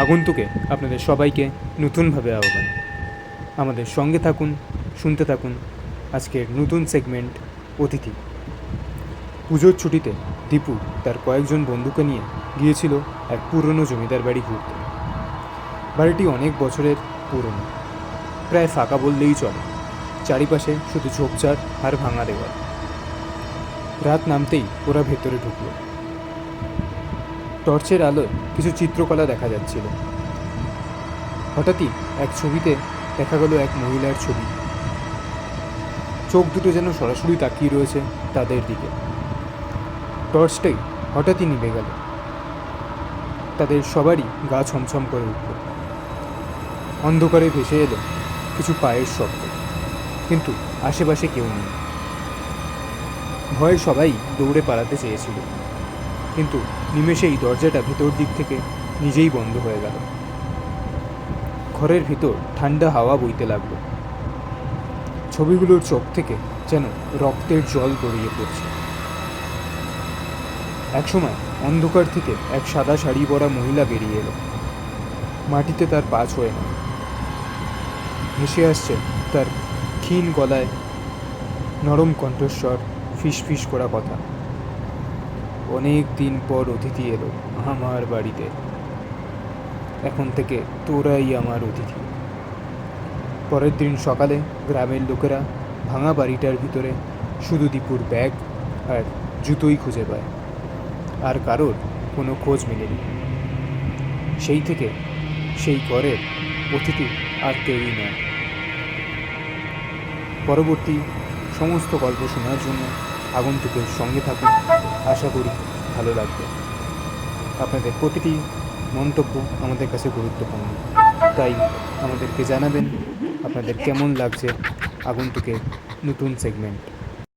আগন্তুকে আপনাদের সবাইকে নতুনভাবে আহ্বান। আমাদের সঙ্গে থাকুন, শুনতে থাকুন আজকের নতুন সেগমেন্ট অতিথি। পুজোর ছুটিতে দীপু তার কয়েকজন বন্ধুকে নিয়ে গিয়েছিল এক পুরনো জমিদার বাড়ি ঘুরতে। বাড়িটি অনেক বছরের পুরনো, প্রায় ফাঁকা বললেই চলে, চারিপাশে শুধু ঝোপঝাড় আর ভাঙা দেওয়াল। রাত নামতেই ওরা ভেতরে ঢুকলো। টর্চের আলোয় কিছু চিত্রকলা দেখা যাচ্ছিল। হঠাৎই এক ছবিতে দেখা গেল এক মহিলার ছবি। চোখ দুটো যেন সরাসরি তাকিয়ে রয়েছে তাদের দিকে। টর্চটাই হঠাৎই নিভে গেল। তাদের সবারই গা ছমছম করে উঠল। অন্ধকারে ভেসে এলো কিছু পায়ের শব্দ। কিন্তু আশেপাশে কেউ নেই। ভয়ে সবাই দৌড়ে পালাতে চেয়েছিল। কিন্তু নিমেষেই দরজাটা ভেতর দিক থেকে নিজেই বন্ধ হয়ে গেল। ঘরের ভিতর ঠান্ডা হাওয়া বইতে লাগল। ছবিগুলোর চোখ থেকে যেন রক্তের জল গড়িয়ে পড়ছে। একসময় অন্ধকার থেকে এক সাদা শাড়ি পরা মহিলা বেরিয়ে এলো। মাটিতে তার পা ছোঁয় না ভেসে আসছে তার ক্ষীণ গলায় নরম কণ্ঠস্বর ফিস ফিস করা কথা। অনেক দিন পর অতিথি এলো আমার বাড়িতে। এখন থেকে তোরাই আমার অতিথি। পরের দিন সকালে গ্রামের লোকেরা ভাঙা বাড়িটার ভিতরে শুধু দীপুর ব্যাগ আর জুতোই খুঁজে পায়। আর কারোর কোনো খোঁজ মেলেনি। সেই থেকে সেই ঘরের অতিথি আর কেউই নয়। পরবর্তী সমস্ত গল্প শোনার জন্য আগন্তুকের সঙ্গে থাকুন। আশা করি ভালো লাগবে। আপনাদের প্রতিটি মন্তব্য আমাদের কাছে গুরুত্বপূর্ণ। তাই আমাদেরকে জানাবেন আপনাদের কেমন লাগছে আগন্তুকের নতুন সেগমেন্ট